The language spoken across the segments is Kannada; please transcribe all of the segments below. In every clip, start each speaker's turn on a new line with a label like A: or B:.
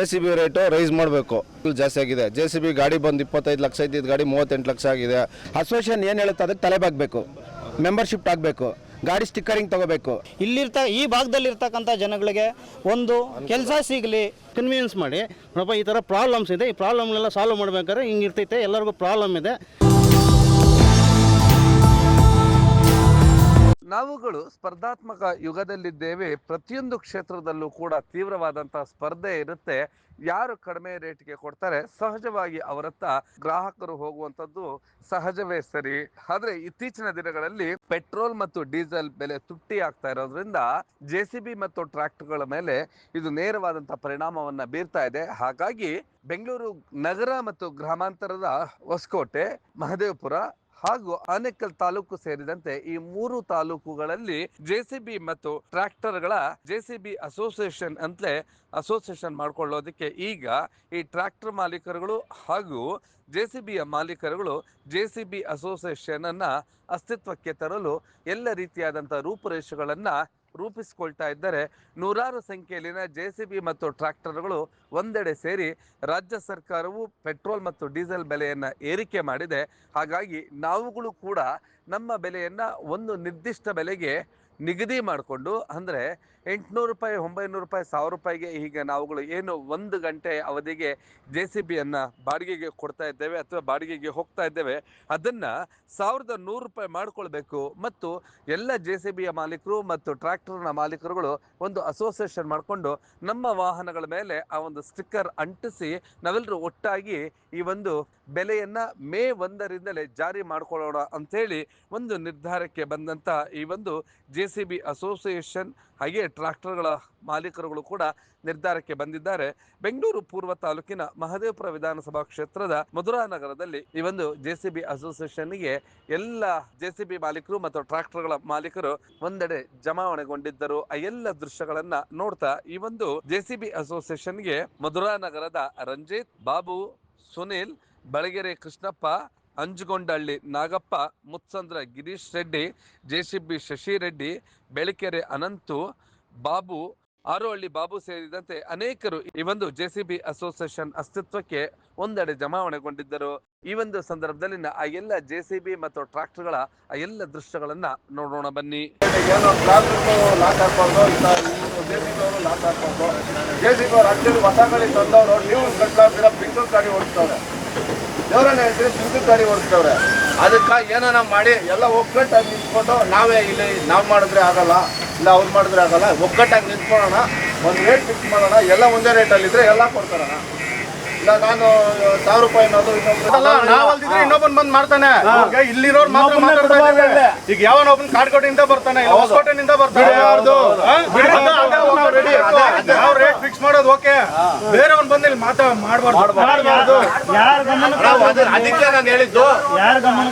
A: J C B rate raise ಮಾಡಬೇಕು. ಜಾಸ್ತಿ ಆಗಿದೆ. ಜೆ ಸಿ ಬಿ ಗಾಡಿ ಬಂದು ಇಪ್ಪತ್ತೈದು ಲಕ್ಷ ಇದ್ದಿದ್ದು ಗಾಡಿ ಮೂವತ್ತೆಂಟು ಲಕ್ಷ ಆಗಿದೆ.
B: ಅಸೋಸಿಯೇಷನ್ ಏನು ಹೇಳುತ್ತೆ ಅದಕ್ಕೆ ತಲೆಬಾಗಬೇಕು ಮೆಂಬರ್ಶಿಪ್ ಆಗಬೇಕು. ಗಾಡಿ ಸ್ಟಿಕ್ಕರಿಂಗ್ ತಗೋಬೇಕು.
C: ಇಲ್ಲಿರ್ತ ಈ ಭಾಗದಲ್ಲಿರ್ತಕ್ಕಂಥ ಜನಗಳಿಗೆ ಒಂದು ಕೆಲಸ ಸಿಗಲಿ ಕನ್ವೀನಿಯನ್ಸ್ ಮಾಡಿ. ನೋಡಪ್ಪ, ಈ ಥರ ಪ್ರಾಬ್ಲಮ್ಸ್ ಇದೆ. ಈ ಪ್ರಾಬ್ಲಮ್ನೆಲ್ಲ ಸಾಲ್ವ್ ಮಾಡ್ಬೇಕಾದ್ರೆ ಹಿಂಗಿರ್ತೈತೆ. ಎಲ್ಲರಿಗೂ ಪ್ರಾಬ್ಲಮ್ ಇದೆ.
D: ನಾವುಗಳು ಸ್ಪರ್ಧಾತ್ಮಕ ಯುಗದಲ್ಲಿದ್ದೇವೆ. ಪ್ರತಿಯೊಂದು ಕ್ಷೇತ್ರದಲ್ಲೂ ಕೂಡ ತೀವ್ರವಾದಂತಹ ಸ್ಪರ್ಧೆ ಇರುತ್ತೆ. ಯಾರು ಕಡಿಮೆ ರೇಟ್ಗೆ ಕೊಡ್ತಾರೆ ಸಹಜವಾಗಿ ಅವರತ್ತ ಗ್ರಾಹಕರು ಹೋಗುವಂಥದ್ದು ಸಹಜವೇ ಸರಿ. ಆದ್ರೆ ಇತ್ತೀಚಿನ ದಿನಗಳಲ್ಲಿ ಪೆಟ್ರೋಲ್ ಮತ್ತು ಡೀಸೆಲ್ ಬೆಲೆ ತುಟ್ಟಿ ಆಗ್ತಾ ಇರೋದ್ರಿಂದ ಜೆ ಸಿ ಬಿ ಮತ್ತು ಟ್ರ್ಯಾಕ್ಟರ್ಗಳ ಮೇಲೆ ಇದು ನೇರವಾದಂತಹ ಪರಿಣಾಮವನ್ನ ಬೀರ್ತಾ ಇದೆ. ಹಾಗಾಗಿ ಬೆಂಗಳೂರು ನಗರ ಮತ್ತು ಗ್ರಾಮಾಂತರದ ಹೊಸಕೋಟೆ, ಮಹದೇವಪುರ ಹಾಗೂ ಆನೇಕಲ್ ತಾಲೂಕು ಸೇರಿದಂತೆ ಈ ಮೂರು ತಾಲೂಕುಗಳಲ್ಲಿ ಜೆಸಿಬಿ ಮತ್ತು ಟ್ರ್ಯಾಕ್ಟರ್ಗಳ ಜೆಸಿಬಿ ಅಸೋಸಿಯೇಷನ್ ಅಂತಲೇ ಅಸೋಸಿಯೇಷನ್ ಮಾಡ್ಕೊಳ್ಳೋದಕ್ಕೆ ಈಗ ಈ ಟ್ರ್ಯಾಕ್ಟರ್ ಮಾಲೀಕರುಗಳು ಹಾಗೂ ಜೆಸಿಬಿಯ ಮಾಲೀಕರುಗಳು ಜೆಸಿಬಿ ಅಸೋಸಿಯೇಷನ್ ಅನ್ನ ಅಸ್ತಿತ್ವಕ್ಕೆ ತರಲು ಎಲ್ಲ ರೀತಿಯಾದಂತಹ ರೂಪುರೇಷೆಗಳನ್ನ ರೂಪಿಸಿಕೊಳ್ತಾ ಇದ್ದರೆ. ನೂರಾರು ಸಂಖ್ಯೆಯಲ್ಲಿನ ಜೆಸಿಬಿ ಮತ್ತು ಟ್ರ್ಯಾಕ್ಟರ್ಗಳು ಒಂದೆಡೆ ಸೇರಿ ರಾಜ್ಯ ಸರ್ಕಾರವು ಪೆಟ್ರೋಲ್ ಮತ್ತು ಡೀಸೆಲ್ ಬೆಲೆಯನ್ನು ಏರಿಕೆ ಮಾಡಿದೆ. ಹಾಗಾಗಿ ನಾವುಗಳು ಕೂಡ ನಮ್ಮ ಬೆಲೆಯನ್ನು ಒಂದು ನಿರ್ದಿಷ್ಟ ಬೆಲೆಗೆ ನಿಗದಿ ಮಾಡಿಕೊಂಡು ಅಂದರೆ ಎಂಟುನೂರು ರೂಪಾಯಿ, ಒಂಬೈನೂರು ರೂಪಾಯಿ, ಸಾವಿರ ರೂಪಾಯಿಗೆ ಈಗ ನಾವುಗಳು ಏನು ಒಂದು ಗಂಟೆ ಅವಧಿಗೆ ಜೆ ಸಿ ಬಿಯನ್ನು ಬಾಡಿಗೆಗೆ ಕೊಡ್ತಾ ಇದ್ದೇವೆ ಅಥವಾ ಬಾಡಿಗೆಗೆ ಹೋಗ್ತಾ ಇದ್ದೇವೆ, ಅದನ್ನು ಸಾವಿರದ ನೂರು ರೂಪಾಯಿ ಮಾಡಿಕೊಳ್ಬೇಕು. ಮತ್ತು ಎಲ್ಲ ಜೆ ಸಿ ಬಿಯ ಮಾಲೀಕರು ಮತ್ತು ಟ್ರ್ಯಾಕ್ಟರ್ನ ಮಾಲೀಕರುಗಳು ಒಂದು ಅಸೋಸಿಯೇಷನ್ ಮಾಡಿಕೊಂಡು ನಮ್ಮ ವಾಹನಗಳ ಮೇಲೆ ಆ ಒಂದು ಸ್ಟಿಕ್ಕರ್ ಅಂಟಿಸಿ ನಾವೆಲ್ಲರೂ ಒಟ್ಟಾಗಿ ಈ ಒಂದು ಬೆಲೆಯನ್ನ ಮೇ ಒಂದರಿಂದಲೇ ಜಾರಿ ಮಾಡಿಕೊಳ್ಳೋಣ ಅಂಥೇಳಿ ಒಂದು ನಿರ್ಧಾರಕ್ಕೆ ಬಂದಂತ ಈ ಒಂದು ಜೆ ಸಿ ಬಿ ಅಸೋಸಿಯೇಷನ್ ಹಾಗೆ ಟ್ರಾಕ್ಟರ್ಗಳ ಮಾಲೀಕರುಗಳು ಕೂಡ ನಿರ್ಧಾರಕ್ಕೆ ಬಂದಿದ್ದಾರೆ. ಬೆಂಗಳೂರು ಪೂರ್ವ ತಾಲೂಕಿನ ಮಹದೇವಪುರ ವಿಧಾನಸಭಾ ಕ್ಷೇತ್ರದ ಮಧುರಾ ನಗರದಲ್ಲಿ ಈ ಒಂದು ಜೆ ಸಿ ಬಿ ಅಸೋಸಿಯೇಷನ್ಗೆ ಎಲ್ಲ ಜೆ ಸಿ ಬಿ ಮಾಲೀಕರು ಮತ್ತು ಟ್ರ್ಯಾಕ್ಟರ್ಗಳ ಮಾಲೀಕರು ಒಂದೆಡೆ ಜಮಾವಣೆಗೊಂಡಿದ್ದರು. ಆ ಎಲ್ಲ ದೃಶ್ಯಗಳನ್ನ ನೋಡ್ತಾ ಈ ಒಂದು ಜೆ ಸಿ ಬಿ ಅಸೋಸಿಯೇಷನ್ಗೆ ಮಧುರಾ ನಗರದ ರಂಜಿತ್, ಬಾಬು, ಸುನಿಲ್ ಬಳಗೆರೆ ಕೃಷ್ಣಪ್ಪ, ಅಂಜುಗೊಂಡಹಳ್ಳಿ, ನಾಗಪ್ಪ, ಮುತ್ಸಂದ್ರ, ಗಿರೀಶ್ ರೆಡ್ಡಿ, ಜೆಸಿಬಿ ಶಶಿ ರೆಡ್ಡಿ ಬೆಳಕೆರೆ ಅನಂತು, ಬಾಬು ಆರೋಹಳ್ಳಿ ಬಾಬು ಸೇರಿದಂತೆ ಅನೇಕರು ಈ ಒಂದು ಜೆಸಿಬಿ ಅಸೋಸಿಯೇಷನ್ ಅಸ್ತಿತ್ವಕ್ಕೆ ಒಂದೆಡೆ ಜಮಾವಣೆಗೊಂಡಿದ್ದರು. ಈ ಒಂದು ಸಂದರ್ಭದಲ್ಲಿ ಆ ಎಲ್ಲ ಜೆಸಿಬಿ ಮತ್ತು ಟ್ರಾಕ್ಟರ್ಗಳ ಆ ಎಲ್ಲ ದೃಶ್ಯಗಳನ್ನ ನೋಡೋಣ ಬನ್ನಿ.
A: ಏನೋ ಟ್ರಾಫಿಕ್ ಲಾಕ್ ಹಾಕೊಂಡು ಇಲ್ಲ ಜೆ ಅವರು ಲಾಕ್ ಹಾಕೊಂಡು ಜೆ ಸಿ ಬಿ ಅವ್ರು ಹೊಸ ಗಾಡಿ ತಂದವರು ನೀವು ಬಿಂಕಲ್ ಗಾಡಿ ದೇವರನ್ನ ಹೇಳ್ತೀರಿ ಬಿಂಕಲ್ ಗಾಡಿ ಓಡಿಸ್ತವ್ರೆ ಅದಕ್ಕೆ ಏನಾನ ಮಾಡಿ ಎಲ್ಲ ಒಗ್ಗಟ್ಟಾಗಿ ನಿಂತ್ಕೊಂಡು ನಾವೇ ಇಲ್ಲಿ ನಾವು ಮಾಡಿದ್ರೆ ಆಗಲ್ಲ ಇಲ್ಲ ಅವ್ರು ಮಾಡಿದ್ರೆ ಆಗಲ್ಲ ಒಗ್ಗಟ್ಟಾಗಿ ನಿಂತ್ಕೊಳ್ಳೋಣ ಒಂದು ರೇಟ್ ಫಿಕ್ಸ್ ಮಾಡೋಣ ಎಲ್ಲ ಒಂದೇ ರೇಟಲ್ಲಿದ್ರೆ ಎಲ್ಲ ಕೊಡ್ತಾರಣ. ಇಲ್ಲ ನಾನು ಸಾವಿರ ರೂಪಾಯಿ ಅನ್ನೋದು ಇನ್ನೊಬ್ರು
E: ಇನ್ನೊಬ್ಬನ್ ಬಂದ್ ಮಾಡ್ತಾನೆ. ಇಲ್ಲಿರೋರ್ ಮಾತ್ರ ಮಾತಾಡ್ತಾರೆ ಈಗ ಯಾವನ ಒಬ್ಬನ್ ಕಾಡ್ಕೋಟಿಂದ ಬರ್ತಾನೆ ಇಲ್ಲ ಹೊಸಕೋಟೆನಿಂದ ಬರ್ತಾನೆ. ಫಿಕ್ಸ್ ಮಾಡೋದು ಓಕೆ ಬೇರೆವನ್ ಬಂದ ಇಲ್ಲಿ ಮಾತಾ ಮಾಡಬಾರ್ದು. ಮಾಡ್ಬಾರ್ದು.
A: ನಾವು ಗಮನ ಅದಕ್ಕೆ ನಾನು ಹೇಳಿದ್ದು.
C: ಯಾರ ಗಮನ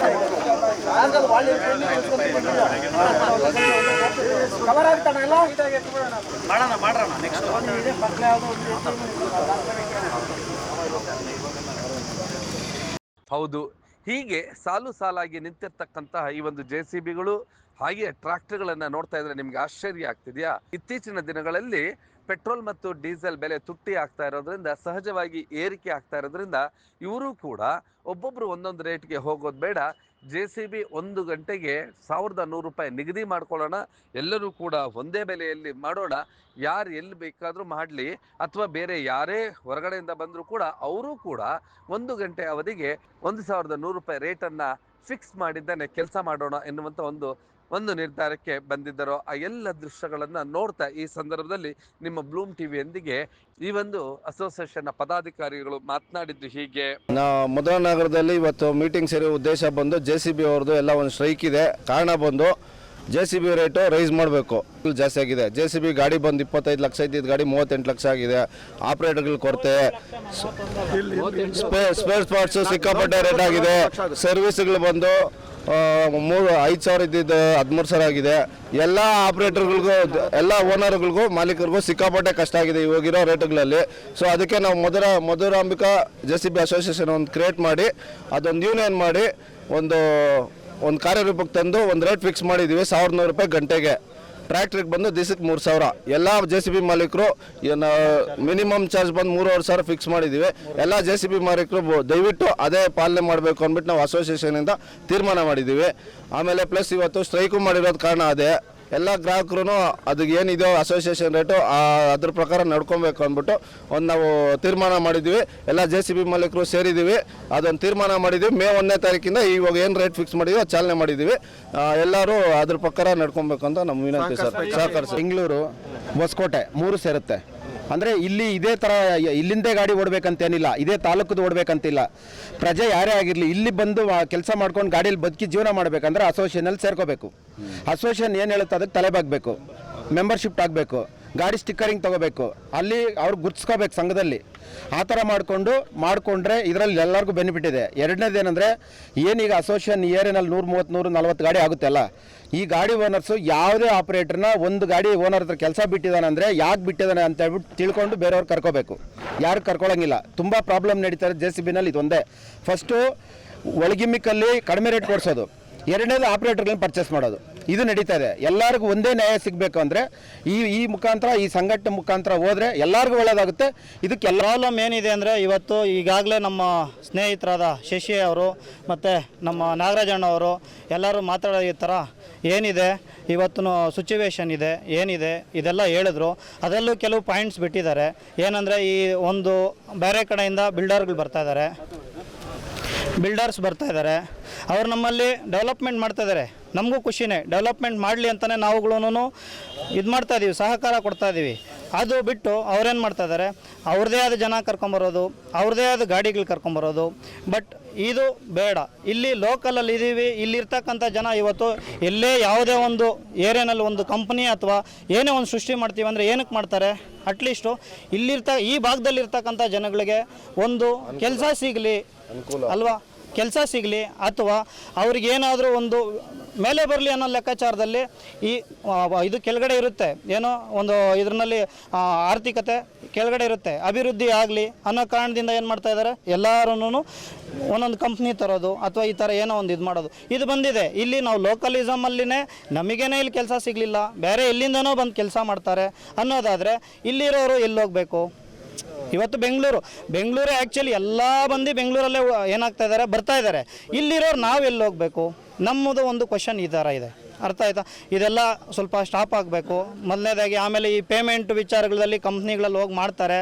D: ಹೌದು. ಹೀಗೆ ಸಾಲು ಸಾಲಾಗಿ ನಿಂತಿರ್ತಕ್ಕಂತಹ ಈ ಒಂದು ಜೆ ಸಿ ಬಿಗಳು ಹಾಗೆ ಟ್ರ್ಯಾಕ್ಟರ್ಗಳನ್ನ ನೋಡ್ತಾ ಇದ್ರೆ ನಿಮ್ಗೆ ಆಶ್ಚರ್ಯ ಆಗ್ತಿದ್ಯಾ? ಇತ್ತೀಚಿನ ದಿನಗಳಲ್ಲಿ ಪೆಟ್ರೋಲ್ ಮತ್ತು ಡೀಸೆಲ್ ಬೆಲೆ ತುಟ್ಟಿ ಆಗ್ತಾ ಇರೋದ್ರಿಂದ, ಸಹಜವಾಗಿ ಏರಿಕೆ ಆಗ್ತಾ ಇರೋದ್ರಿಂದ ಇವರು ಕೂಡ ಒಬ್ಬೊಬ್ಬರು ಒಂದೊಂದು ರೇಟ್ಗೆ ಹೋಗೋದು ಬೇಡ. ಜೆ ಸಿ ಬಿ ಒಂದು ಗಂಟೆಗೆ ಸಾವಿರದ ನೂರು ರೂಪಾಯಿ ನಿಗದಿ ಮಾಡ್ಕೊಳ್ಳೋಣ. ಎಲ್ಲರೂ ಕೂಡ ಒಂದೇ ಬೆಲೆಯಲ್ಲಿ ಮಾಡೋಣ. ಯಾರು ಎಲ್ಲಿ ಬೇಕಾದರೂ ಮಾಡಲಿ. ಅಥವಾ ಬೇರೆ ಯಾರೇ ಹೊರಗಡೆಯಿಂದ ಬಂದರೂ ಕೂಡ ಅವರು ಕೂಡ ಒಂದು ಗಂಟೆ ಅವಧಿಗೆ ಒಂದು ಸಾವಿರದ ನೂರು ರೂಪಾಯಿ ರೇಟನ್ನು ಫಿಕ್ಸ್ ಮಾಡಿದ್ದಾನೆ ಕೆಲಸ ಮಾಡೋಣ ಎನ್ನುವಂಥ ಒಂದು ಒಂದು ನಿರ್ಧಾರಕ್ಕೆ ಬಂದಿದ್ದರೋ ಆ ಎಲ್ಲ ದೃಶ್ಯಗಳನ್ನು ನೋಡ್ತಾ ಈ ಸಂದರ್ಭದಲ್ಲಿ ನಿಮ್ಮ ಬ್ಲೂಮ್ ಟಿವಿಯೊಂದಿಗೆ ಈ ಒಂದು ಅಸೋಸಿಯೇಷನ್ನ ಪದಾಧಿಕಾರಿಗಳು ಮಾತನಾಡಿದ್ದು ಹೀಗೆ.
A: ಮೊದಲ ಮಧುರಾ ನಗರದಲ್ಲಿ ಇವತ್ತು ಮೀಟಿಂಗ್ ಸೇರಿ ಉದ್ದೇಶ ಬಂದು ಜೆ ಸಿ ಬಿ ಅವ್ರದ್ದು ಎಲ್ಲ ಒಂದು ಸ್ಟ್ರೈಕ್ ಇದೆ. ಕಾರಣ ಬಂದು J C B rate raise ಮಾಡಬೇಕು. ಜಾಸ್ತಿ ಆಗಿದೆ. ಜೆ ಸಿ ಬಿ ಗಾಡಿ ಬಂದು ಇಪ್ಪತ್ತೈದು ಲಕ್ಷ ಇದ್ದಿದ್ದು ಗಾಡಿ ಮೂವತ್ತೆಂಟು ಲಕ್ಷ ಆಗಿದೆ. ಆಪ್ರೇಟರ್ಗಳ ಕೊರತೆ. ಸ್ಪೇರ್ ಪಾರ್ಟ್ಸು ಸಿಕ್ಕಾಪಟ್ಟೆ ರೇಟ್ ಆಗಿದೆ. ಸರ್ವಿಸ್ಗಳು ಬಂದು ಮೂರು, ಐದು ಸಾವಿರ ಇದ್ದಿದ್ದು ಹದಿಮೂರು ಸಾವಿರ ಆಗಿದೆ. ಎಲ್ಲ ಆಪ್ರೇಟರ್ಗಳಿಗೂ, ಎಲ್ಲ ಓನರ್ಗಳಿಗೂ, ಮಾಲೀಕರಿಗೂ ಸಿಕ್ಕಾಪಟ್ಟೆ ಕಷ್ಟ ಆಗಿದೆ ಇವಾಗಿರೋ ರೇಟ್ಗಳಲ್ಲಿ. ಸೊ ಅದಕ್ಕೆ ನಾವು Madhura, Madhurambika J C B association ಒಂದು ಕ್ರಿಯೇಟ್ ಮಾಡಿ, ಅದೊಂದು ಯೂನಿಯನ್ ಮಾಡಿ, ಒಂದು ಒಂದು ಕಾರ್ಯರೂಪಕ್ಕೆ ತಂದು ಒಂದು ರೇಟ್ ಫಿಕ್ಸ್ ಮಾಡಿದ್ದೀವಿ ಸಾವಿರದ ನೂರು ರೂಪಾಯಿ ಗಂಟೆಗೆ. ಟ್ರ್ಯಾಕ್ಟ್ರಿಗೆ ಬಂದು ದಿಸಕ್ಕೆ ಮೂರು ಸಾವಿರ. ಎಲ್ಲ ಜೆ ಸಿ ಬಿ ಮಾಲೀಕರು ಮಿನಿಮಮ್ ಚಾರ್ಜ್ ಬಂದು ಮೂರುವರೆ ಸಾವಿರ ಫಿಕ್ಸ್ ಮಾಡಿದ್ದೀವಿ ಎಲ್ಲ ಜೆ ಸಿ ಬಿ ಮಾಲೀಕರು ದಯವಿಟ್ಟು ಅದೇ ಪಾಲನೆ ಮಾಡಬೇಕು ಅಂದ್ಬಿಟ್ಟು ನಾವು ಅಸೋಸಿಯೇಷನಿಂದ ತೀರ್ಮಾನ ಮಾಡಿದ್ದೀವಿ ಆಮೇಲೆ ಪ್ಲಸ್ ಇವತ್ತು ಸ್ಟ್ರೈಕು ಮಾಡಿರೋದು ಕಾರಣ ಅದೇ. ಎಲ್ಲ ಗ್ರಾಹಕರು ಅದಕ್ಕೆ ಏನಿದೆಯೋ ಅಸೋಸಿಯೇಷನ್ ರೇಟು ಅದ್ರ ಪ್ರಕಾರ ನಡ್ಕೊಬೇಕು ಅಂದ್ಬಿಟ್ಟು ಒಂದು ನಾವು ತೀರ್ಮಾನ ಮಾಡಿದ್ದೀವಿ ಎಲ್ಲ ಜೆ ಸಿ ಬಿ ಮಾಲೀಕರು ಸೇರಿದ್ದೀವಿ ಅದೊಂದು ತೀರ್ಮಾನ ಮಾಡಿದ್ದೀವಿ ಮೇ ಒಂದನೇ ತಾರೀಕಿಂದ ಇವಾಗ ಏನು ರೇಟ್ ಫಿಕ್ಸ್ ಮಾಡಿದ್ವಿ ಅದು ಚಾಲನೆ ಮಾಡಿದ್ದೀವಿ ಎಲ್ಲರೂ ಅದ್ರ ಪ್ರಕಾರ ನಡ್ಕೊಬೇಕು ಅಂತ ನಮ್ಮ ವಿನಂತಿ ಸರ್. ಸಹಕರಿಸಿ.
B: ಬೆಂಗಳೂರು ಹೊಸಕೋಟೆ ಮೂರು ಸೇರುತ್ತೆ. ಅಂದರೆ ಇಲ್ಲಿ ಇದೇ ಥರ ಇಲ್ಲಿಂದೇ ಗಾಡಿ ಓಡಬೇಕಂತೇನಿಲ್ಲ ಇದೇ ತಾಲೂಕದ್ದು ಓಡಬೇಕಂತಿಲ್ಲ. ಪ್ರಜೆ ಯಾರೇ ಆಗಿರಲಿ ಇಲ್ಲಿ ಬಂದು ಕೆಲಸ ಮಾಡ್ಕೊಂಡು ಗಾಡಿಯಲ್ಲಿ ಬದುಕಿ ಜೀವನ ಮಾಡಬೇಕಂದ್ರೆ ಅಸೋಸಿಯೇಷನಲ್ಲಿ ಸೇರ್ಕೋಬೇಕು. ಅಸೋಸಿಯೇಷನ್ ಏನು ಹೇಳುತ್ತೆ ಅದಕ್ಕೆ ತಲೆಬಾಗಬೇಕು ಮೆಂಬರ್ಶಿಪ್ ಆಗಬೇಕು. ಗಾಡಿ ಸ್ಟಿಕ್ಕರಿಂಗ್ ತೊಗೋಬೇಕು. ಅಲ್ಲಿ ಅವ್ರು ಗುರ್ತಿಸ್ಕೋಬೇಕು ಸಂಘದಲ್ಲಿ. ಆ ಥರ ಮಾಡಿಕೊಂಡು, ಮಾಡಿಕೊಂಡ್ರೆ ಇದರಲ್ಲಿ ಎಲ್ಲರಿಗೂ ಬೆನಿಫಿಟ್ ಇದೆ. ಎರಡನೇದು ಏನಂದರೆ, ಏನೀಗ ಅಸೋಸಿಯೇಷನ್ ಏರಿನಲ್ಲಿ ನೂರು ಮೂವತ್ತು ನೂರು ನಲ್ವತ್ತು ಗಾಡಿ ಆಗುತ್ತಲ್ಲ, ಈ ಗಾಡಿ ಓನರ್ಸು ಯಾವುದೇ ಆಪ್ರೇಟರ್ನ ಒಂದು ಗಾಡಿ ಓನರ್ ಹತ್ರ ಕೆಲಸ ಬಿಟ್ಟಿದ್ದಾನೆ ಅಂದರೆ ಯಾಕೆ ಬಿಟ್ಟಿದ್ದಾನೆ ಅಂತ ಹೇಳ್ಬಿಟ್ಟು ತಿಳ್ಕೊಂಡು ಬೇರೆಯವ್ರು ಕರ್ಕೋಬೇಕು. ಯಾರು ಕರ್ಕೊಳ್ಳೋಂಗಿಲ್ಲ ತುಂಬ ಪ್ರಾಬ್ಲಮ್ ನಡೀತಾರೆ ಜೆ ಸಿ ಬಿನಲ್ಲಿ ಇದೊಂದೇ. ಫಸ್ಟು ಒಳಗಿಮ್ಮಿಕಲ್ಲಿ ಕಡಿಮೆ ರೇಟ್ ಕೊಡಿಸೋದು. ಎರಡನೇದು ಆಪ್ರೇಟರ್ಗಳನ್ನ ಪರ್ಚೇಸ್ ಮಾಡೋದು. ಇದು ನಡೀತಾ ಇದೆ. ಎಲ್ಲರಿಗೂ ಒಂದೇ ನ್ಯಾಯ ಸಿಗಬೇಕು ಅಂದರೆ ಈ ಈ ಮುಖಾಂತರ, ಈ ಸಂಘಟನೆ ಮುಖಾಂತರ ಹೋದರೆ ಎಲ್ಲರಿಗೂ ಒಳ್ಳೆಯದಾಗುತ್ತೆ ಇದಕ್ಕೆಲ್ಲ
C: ಪ್ರಾಬ್ಲಮ್ ಏನಿದೆ ಅಂದರೆ ಇವತ್ತು ಈಗಾಗಲೇ ನಮ್ಮ ಸ್ನೇಹಿತರಾದ ಶಶಿ ಅವರು ಮತ್ತು ನಮ್ಮ ನಾಗರಾಜಣ್ಣ ಅವರು ಎಲ್ಲರೂ ಮಾತಾಡೋ ಈ ಥರ ಏನಿದೆ, ಇವತ್ತಿನ ಸಿಚುವೇಶನ್ ಇದೆ, ಏನಿದೆ, ಇದೆಲ್ಲ ಹೇಳಿದ್ರು. ಅದರಲ್ಲೂ ಕೆಲವು ಪಾಯಿಂಟ್ಸ್ ಬಿಟ್ಟಿದ್ದಾರೆ. ಏನಂದರೆ ಈ ಒಂದು ಬೇರೆ ಕಡೆಯಿಂದ ಬಿಲ್ಡರ್ಗಳು ಬರ್ತಾ ಇದ್ದಾರೆ. ಬಿಲ್ಡರ್ಸ್ ಬರ್ತಾ ಇದ್ದಾರೆ. ಅವ್ರು ನಮ್ಮಲ್ಲಿ ಡೆವಲಪ್ಮೆಂಟ್ ಮಾಡ್ತಾ ಇದ್ದಾರೆ. ನಮಗೂ ಖುಷಿನೇ. ಡೆವಲಪ್ಮೆಂಟ್ ಮಾಡಲಿ ಅಂತಲೇ ನಾವುಗಳೂ ಇದು ಮಾಡ್ತಾ ಇದ್ದೀವಿ ಸಹಕಾರ ಕೊಡ್ತಾ ಇದ್ದೀವಿ ಅದು ಬಿಟ್ಟು ಅವ್ರೇನು ಮಾಡ್ತಾ ಇದ್ದಾರೆ ಅವ್ರದ್ದೇ ಆದ ಜನ ಕರ್ಕೊಂಬರೋದು ಅವ್ರದ್ದೇ ಆದ ಗಾಡಿಗಳು ಕರ್ಕೊಂಬರೋದು ಬಟ್ ಇದು ಬೇಡ. ಇಲ್ಲಿ ಲೋಕಲಲ್ಲಿ ಇದ್ದೀವಿ ಇಲ್ಲಿರ್ತಕ್ಕಂಥ ಜನ ಇವತ್ತು ಎಲ್ಲೇ ಯಾವುದೇ ಒಂದು ಏರಿಯಾನಲ್ಲಿ ಒಂದು ಕಂಪ್ನಿ ಅಥವಾ ಏನೇ ಒಂದು ಸೃಷ್ಟಿ ಮಾಡ್ತೀವಿ ಅಂದರೆ ಏನಕ್ಕೆ ಮಾಡ್ತಾರೆ? ಅಟ್ಲೀಸ್ಟು ಇಲ್ಲಿರ್ತ ಈ ಭಾಗದಲ್ಲಿರ್ತಕ್ಕಂಥ ಜನಗಳಿಗೆ ಒಂದು ಕೆಲಸ ಸಿಗಲಿ. ಅಲ್ವಾ? ಕೆಲಸ ಸಿಗಲಿ ಅಥವಾ ಅವ್ರಿಗೇನಾದರೂ ಒಂದು ಮೇಲೆ ಬರಲಿ ಅನ್ನೋ ಲೆಕ್ಕಾಚಾರದಲ್ಲಿ ಈ ಇದು ಕೆಳಗಡೆ ಇರುತ್ತೆ. ಏನೋ ಒಂದು ಇದರಲ್ಲಿ ಆರ್ಥಿಕತೆ ಕೆಳಗಡೆ ಇರುತ್ತೆ. ಅಭಿವೃದ್ಧಿ ಆಗಲಿ ಅನ್ನೋ ಕಾರಣದಿಂದ ಏನು ಮಾಡ್ತಾ ಇದ್ದಾರೆ ಎಲ್ಲರೂ ಒಂದೊಂದು ಕಂಪ್ನಿ ತರೋದು ಅಥವಾ ಈ ಥರ ಏನೋ ಒಂದು ಇದು ಮಾಡೋದು. ಇದು ಬಂದಿದೆ. ಇಲ್ಲಿ ನಾವು ಲೋಕಲಿಸಮಲ್ಲಿನೇ ನಮಗೇನೆ ಇಲ್ಲಿ ಕೆಲಸ ಸಿಗಲಿಲ್ಲ. ಬೇರೆ ಎಲ್ಲಿಂದನೋ ಬಂದು ಕೆಲಸ ಮಾಡ್ತಾರೆ ಅನ್ನೋದಾದರೆ ಇಲ್ಲಿರೋರು ಎಲ್ಲಿ ಹೋಗಬೇಕು? ಇವತ್ತು ಬೆಂಗಳೂರು. ಬೆಂಗಳೂರು ಆ್ಯಕ್ಚುಲಿ ಎಲ್ಲ ಮಂದಿ ಬೆಂಗಳೂರಲ್ಲೇ ಏನಾಗ್ತಾ ಇದ್ದಾರೆ ಬರ್ತಾ ಇದ್ದಾರೆ ಇಲ್ಲಿರೋರು ನಾವು ಎಲ್ಲಿ ಹೋಗಬೇಕು? ನಮ್ಮದು ಒಂದು ಕ್ವಶನ್ ಈ ಥರ ಇದೆ. ಅರ್ಥ ಆಯ್ತಾ? ಇದೆಲ್ಲ ಸ್ವಲ್ಪ ಸ್ಟಾಪ್ ಆಗಬೇಕು. ಮೊದಲನೇದಾಗಿ ಆಮೇಲೆ ಈ ಪೇಮೆಂಟ್ ವಿಚಾರಗಳಲ್ಲಿ ಕಂಪ್ನಿಗಳಲ್ಲಿ ಹೋಗಿ ಮಾಡ್ತಾರೆ.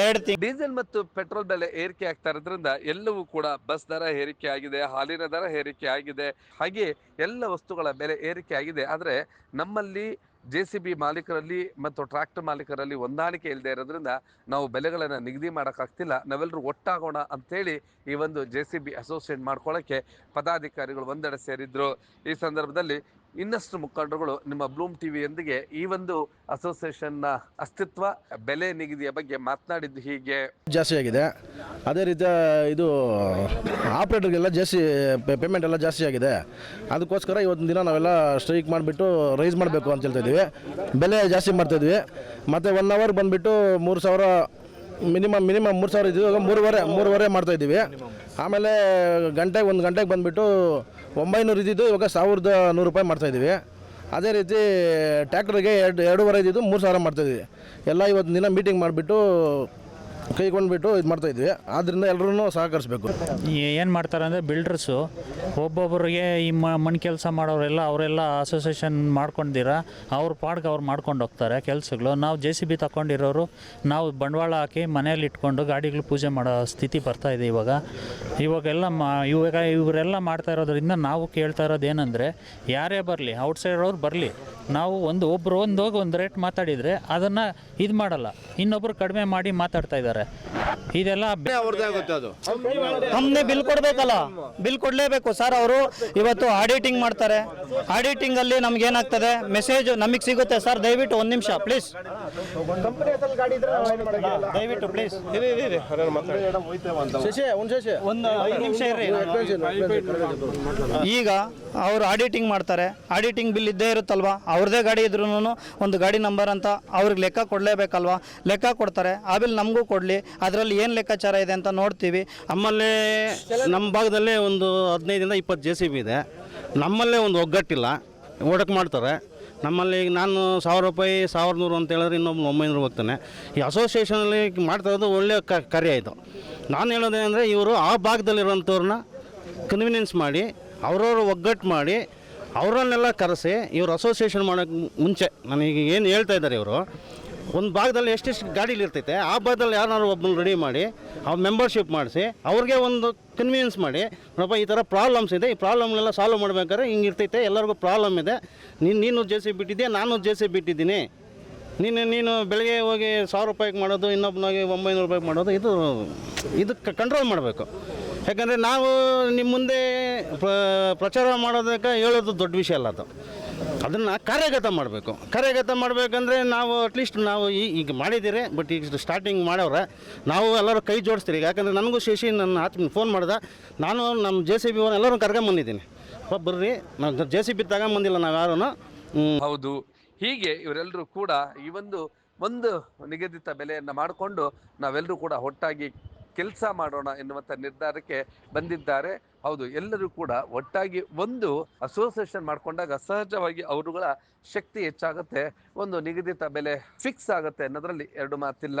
C: ಎರಡು ತಿಂಗಳು
D: ಡೀಸೆಲ್ ಮತ್ತು ಪೆಟ್ರೋಲ್ ಬೆಲೆ ಏರಿಕೆ ಆಗ್ತಾ ಇರೋದ್ರಿಂದ ಎಲ್ಲವೂ ಕೂಡ ಬಸ್ ದರ ಏರಿಕೆ ಆಗಿದೆ, ಹಾಲಿನ ದರ ಏರಿಕೆ ಆಗಿದೆ. ಹಾಗೆ ಎಲ್ಲ ವಸ್ತುಗಳ ಬೆಲೆ ಏರಿಕೆ ಆಗಿದೆ. ಆದರೆ ನಮ್ಮಲ್ಲಿ ಜೆ ಸಿ ಬಿ ಮಾಲೀಕರಲ್ಲಿ ಮತ್ತು ಟ್ರ್ಯಾಕ್ಟರ್ ಮಾಲೀಕರಲ್ಲಿ ಹೊಂದಾಣಿಕೆ ಇಲ್ಲದೆ ಇರೋದ್ರಿಂದ ನಾವು ಬೆಲೆಗಳನ್ನು ನಿಗದಿ ಮಾಡೋಕ್ಕಾಗ್ತಿಲ್ಲ. ನಾವೆಲ್ಲರೂ ಒಟ್ಟಾಗೋಣ ಅಂಥೇಳಿ ಈ ಒಂದು ಜೆ ಸಿ ಬಿ ಅಸೋಸಿಯೇಟ್ ಮಾಡ್ಕೊಳ್ಳೋಕ್ಕೆ ಪದಾಧಿಕಾರಿಗಳು ಒಂದೆಡೆ ಸೇರಿದ್ರು. ಈ ಸಂದರ್ಭದಲ್ಲಿ ಇನ್ನಷ್ಟು ಮುಖಂಡರುಗಳು ನಿಮ್ಮ ಬ್ಲೂಮ್ ಟಿವಿಯೊಂದಿಗೆ ಈ ಒಂದು ಅಸೋಸಿಯೇಷನ್ನ ಅಸ್ತಿತ್ವ, ಬೆಲೆ ನಿಗದಿಯ ಬಗ್ಗೆ ಮಾತನಾಡಿದ್ದು ಹೀಗೆ.
F: ಜಾಸ್ತಿ ಆಗಿದೆ. ಅದೇ ರೀತಿ ಇದು ಆಪ್ರೇಟರ್ಗೆಲ್ಲ ಜಾಸ್ತಿ ಪೇಮೆಂಟ್ ಎಲ್ಲ ಜಾಸ್ತಿ ಆಗಿದೆ. ಅದಕ್ಕೋಸ್ಕರ ಇವತ್ತಿನ ದಿನ ನಾವೆಲ್ಲ ಸ್ಟ್ರೈಕ್ ಮಾಡಿಬಿಟ್ಟು ರೈಸ್ ಮಾಡಬೇಕು ಅಂತ ಹೇಳ್ತಾ ಇದ್ದೀವಿ. ಬೆಲೆ ಜಾಸ್ತಿ ಮಾಡ್ತಾಯಿದ್ವಿ ಮತ್ತು ಒನ್ ಅವರ್ ಬಂದುಬಿಟ್ಟು ಮೂರು ಸಾವಿರ ಮಿನಿಮಮ್ ಮಿನಿಮಮ್ ಮೂರು ಸಾವಿರ ಇದ್ದೀವಿ ಮೂರುವರೆ ಮೂರುವರೆ ಮಾಡ್ತಾಯಿದ್ದೀವಿ ಆಮೇಲೆ ಗಂಟೆಗೆ, ಒಂದು ಗಂಟೆಗೆ ಬಂದುಬಿಟ್ಟು ಒಂಬೈನೂರು ಇದ್ದಿದ್ದು ಇವಾಗ ಸಾವಿರದ ನೂರು ರೂಪಾಯಿ ಮಾಡ್ತಾಯಿದ್ದೀವಿ ಅದೇ ರೀತಿ ಟ್ಯಾಕ್ಟ್ರಿಗೆ ಎರಡು, ಎರಡೂವರೆ ಇದ್ದಿದ್ದು ಮೂರು ಸಾವಿರ ಮಾಡ್ತಾಯಿದ್ವಿ ಎಲ್ಲ ಇವತ್ತು ದಿನ ಮೀಟಿಂಗ್ ಮಾಡಿಬಿಟ್ಟು ಕೈಗೊಂಡ್ಬಿಟ್ಟು ಇದು ಮಾಡ್ತಾಯಿದ್ವಿ ಆದ್ದರಿಂದ ಎಲ್ಲರೂ ಸಹಕರಿಸಬೇಕು.
G: ಏನು ಮಾಡ್ತಾರೆ ಅಂದರೆ ಬಿಲ್ಡರ್ಸು ಒಬ್ಬೊಬ್ಬರಿಗೆ ಈ ಮಣ್ಣು ಕೆಲಸ ಮಾಡೋರೆಲ್ಲ ಅವರೆಲ್ಲ ಅಸೋಸಿಯೇಷನ್ ಮಾಡ್ಕೊಂಡಿರ ಅವ್ರ ಪಾಡ್ಗೆ ಅವ್ರು ಮಾಡ್ಕೊಂಡು ಹೋಗ್ತಾರೆ ಕೆಲಸಗಳು. ನಾವು ಜೆ ಸಿ ಬಿ ತಗೊಂಡಿರೋರು, ನಾವು ಬಂಡವಾಳ ಹಾಕಿ ಮನೆಯಲ್ಲಿ ಇಟ್ಕೊಂಡು ಗಾಡಿಗಳು ಪೂಜೆ ಮಾಡೋ ಸ್ಥಿತಿ ಬರ್ತಾ ಇದೆ ಇವಾಗ. ಇವಾಗೆಲ್ಲ ಮಾ ಇವಾಗ ಇವರೆಲ್ಲ ಮಾಡ್ತಾ ಇರೋದ್ರಿಂದ ನಾವು ಕೇಳ್ತಾ ಇರೋದೇನೆಂದರೆ ಏನಂದರೆ ಯಾರೇ ಬರಲಿ ಔಟ್ಸೈಡ್ ಅವ್ರು ಬರಲಿ ನಾವು ಒಂದು ಒಬ್ಬರು ಒಂದು ಹೋಗಿ ಒಂದು ರೇಟ್ ಮಾತಾಡಿದರೆ ಅದನ್ನು ಇದು ಮಾಡಲ್ಲ ಇನ್ನೊಬ್ಬರು ಕಡಿಮೆ ಮಾಡಿ ಮಾತಾಡ್ತಾ ಇದ್ದಾರೆ ಇದೆಲ್ಲ
C: ಕಂಪ್ನಿ ಬಿಲ್ ಕೊಡಬೇಕಲ್ಲ ಬಿಲ್ ಕೊಡಲೇಬೇಕು ಸರ್ ಅವರು. ಇವತ್ತು ಆಡಿಟಿಂಗ್ ಮಾಡ್ತಾರೆ. ಆಡಿಟಿಂಗ್ ಅಲ್ಲಿ ನಮ್ಗೆ ಏನಾಗ್ತದೆ? ಮೆಸೇಜ್ ನಮಗೆ ಸಿಗುತ್ತೆ ಸರ್ ದಯವಿಟ್ಟು ಒಂದು ನಿಮಿಷ ಪ್ಲೀಸ್ ದಯವಿಟ್ಟು ಪ್ಲೀಸ್
F: ಶಶಿ ಒಂದು
C: ಈಗ ಅವರು ಆಡಿಟಿಂಗ್ ಮಾಡ್ತಾರೆ. ಆಡಿಟಿಂಗ್ ಬಿಲ್ ಇದ್ದೇ ಇರುತ್ತಲ್ವಾ? ಅವ್ರದೇ ಗಾಡಿ ಇದ್ರೂ ಒಂದು ಗಾಡಿ ನಂಬರ್ ಅಂತ ಅವ್ರಿಗೆ ಲೆಕ್ಕ ಕೊಡಲೇಬೇಕಲ್ವಾ? ಲೆಕ್ಕ ಕೊಡ್ತಾರೆ. ಆ ಬಿಲ್ ನಮಗೂ ಕೊಡಲಿ. ಅದರಲ್ಲಿ ಏನು ಲೆಕ್ಕಾಚಾರ ಇದೆ ಅಂತ ನೋಡ್ತೀವಿ.
H: ನಮ್ಮಲ್ಲೇ ನಮ್ಮ ಭಾಗದಲ್ಲೇ ಒಂದು ಹದಿನೈದರಿಂದ ಇಪ್ಪತ್ತು ಜೆ ಸಿ ಬಿ ಇದೆ. ನಮ್ಮಲ್ಲೇ ಒಂದು ಒಗ್ಗಟ್ಟಿಲ್ಲ. ಓಡಕ್ಕೆ ಮಾಡ್ತಾರೆ. ನಮ್ಮಲ್ಲಿ ಈಗ ನಾನು ಸಾವಿರ ರೂಪಾಯಿ ಸಾವಿರದ ನೂರು ಅಂತ ಹೇಳಿದ್ರೆ ಇನ್ನೊಬ್ಬ ಒಂಬೈನೂರು ಹೋಗ್ತಾನೆ. ಈ ಅಸೋಸಿಯೇಷನಲ್ಲಿ ಮಾಡ್ತಾ ಇರೋದು ಒಳ್ಳೆಯ ಕ- ಕಾರ್ಯ ಇದು. ನಾನು ಹೇಳೋದೇನೆಂದರೆ ಇವರು ಆ ಭಾಗದಲ್ಲಿರೋಂಥವ್ರನ್ನ ಕನ್ವಿನೆನ್ಸ್ ಮಾಡಿ, ಅವ್ರವ್ರ ಒಗ್ಗಟ್ಟು ಮಾಡಿ, ಅವರನ್ನೆಲ್ಲ ಕರೆಸಿ ಇವರು ಅಸೋಸಿಯೇಷನ್ ಮಾಡೋಕ್ಕೆ ಮುಂಚೆ ನನಗೆ ಏನು ಹೇಳ್ತಾ ಇದ್ದಾರೆ ಇವರು, ಒಂದು ಭಾಗದಲ್ಲಿ ಎಷ್ಟೆಷ್ಟು ಗಾಡೀಲಿ ಇರ್ತೈತೆ, ಆ ಭಾಗದಲ್ಲಿ ಯಾರನ್ನಾರು ಒಬ್ಬನ ರೆಡಿ ಮಾಡಿ ಆ ಮೆಂಬರ್ಶಿಪ್ ಮಾಡಿಸಿ, ಅವ್ರಿಗೆ ಒಂದು ಕನ್ವೀನಿಯನ್ಸ್ ಮಾಡಿ, ನೋಡಪ್ಪ ಈ ಥರ ಪ್ರಾಬ್ಲಮ್ಸ್ ಇದೆ, ಈ ಪ್ರಾಬ್ಲಮ್ನೆಲ್ಲ ಸಾಲ್ವ್ ಮಾಡ್ಬೇಕಾದ್ರೆ ಹಿಂಗೆ ಇರ್ತೈತೆ, ಎಲ್ಲರಿಗೂ ಪ್ರಾಬ್ಲಮ್ ಇದೆ, ನೀನು ನೀನು ಜೆ ಸಿ ಬಿಟ್ಟಿದ್ಯಾ ನಾನು ಜೆ ಸಿ ಬಿಟ್ಟಿದ್ದೀನಿ ನೀನು ನೀನು ಬೆಳಗ್ಗೆ ಹೋಗಿ ಸಾವಿರ ರೂಪಾಯಿಗೆ ಮಾಡೋದು ಇನ್ನೊಬ್ಬನಾಗಿ ಒಂಬೈನೂರು ರೂಪಾಯಿಗೆ ಮಾಡೋದು, ಇದು ಇದಕ್ಕೆ ಕಂಟ್ರೋಲ್ ಮಾಡಬೇಕು. ಯಾಕಂದರೆ ನಾವು ನಿಮ್ಮ ಮುಂದೆ ಪ್ರಚಾರ ಮಾಡೋದಕ್ಕೆ ಹೇಳೋದು ದೊಡ್ಡ ವಿಷಯ ಅಲ್ಲ ಅದು. ಅದನ್ನು ಕಾರ್ಯಗತ ಮಾಡಬೇಕು. ಕಾರ್ಯಗತ ಮಾಡಬೇಕಂದ್ರೆ ನಾವು ಅಟ್ಲೀಸ್ಟ್ ನಾವು ಈ, ಈಗ ಮಾಡಿದ್ದೀರಿ ಬಟ್ ಈಗ ಸ್ಟಾರ್ಟಿಂಗ್ ಮಾಡೋರೆ, ನಾವು ಎಲ್ಲರೂ ಕೈ ಜೋಡಿಸ್ತೀರಿ. ಯಾಕಂದರೆ ನನಗೂ ಶಶಿ ನನ್ನ ಆತ್ಮ ಫೋನ್ ಮಾಡ್ದೆ, ನಾನು ನಮ್ಮ ಜೆ ಸಿ ಬಿ ಎಲ್ಲರೂ ಕರ್ಕೊಂಬಂದಿದ್ದೀನಿ ಬರ್ರಿ. ನಾವು ಜೆ ಸಿ ಬಿ ತಗೊಂಬಂದಿಲ್ಲ ನಾವು ಯಾರೂ
D: ಹೌದು. ಹೀಗೆ ಇವರೆಲ್ಲರೂ ಕೂಡ ಈ ಒಂದು ಒಂದು ನಿಗದಿತ ಬೆಲೆಯನ್ನು ಮಾಡಿಕೊಂಡು ನಾವೆಲ್ಲರೂ ಕೂಡ ಒಟ್ಟಾಗಿ ಕೆಲಸ ಮಾಡೋಣ ಎನ್ನುವಂಥ ನಿರ್ಧಾರಕ್ಕೆ ಬಂದಿದ್ದಾರೆ. ಹೌದು, ಎಲ್ಲರೂ ಕೂಡ ಒಟ್ಟಾಗಿ ಒಂದು ಅಸೋಸಿಯೇಷನ್ ಮಾಡಿಕೊಂಡಾಗ ಸಹಜವಾಗಿ ಅವರುಗಳ ಶಕ್ತಿ ಹೆಚ್ಚಾಗುತ್ತೆ. ಒಂದು ನಿಗದಿತ ಬೆಲೆ ಫಿಕ್ಸ್ ಆಗುತ್ತೆ ಅನ್ನೋದರಲ್ಲಿ ಎರಡು ಮಾತಿಲ್ಲ.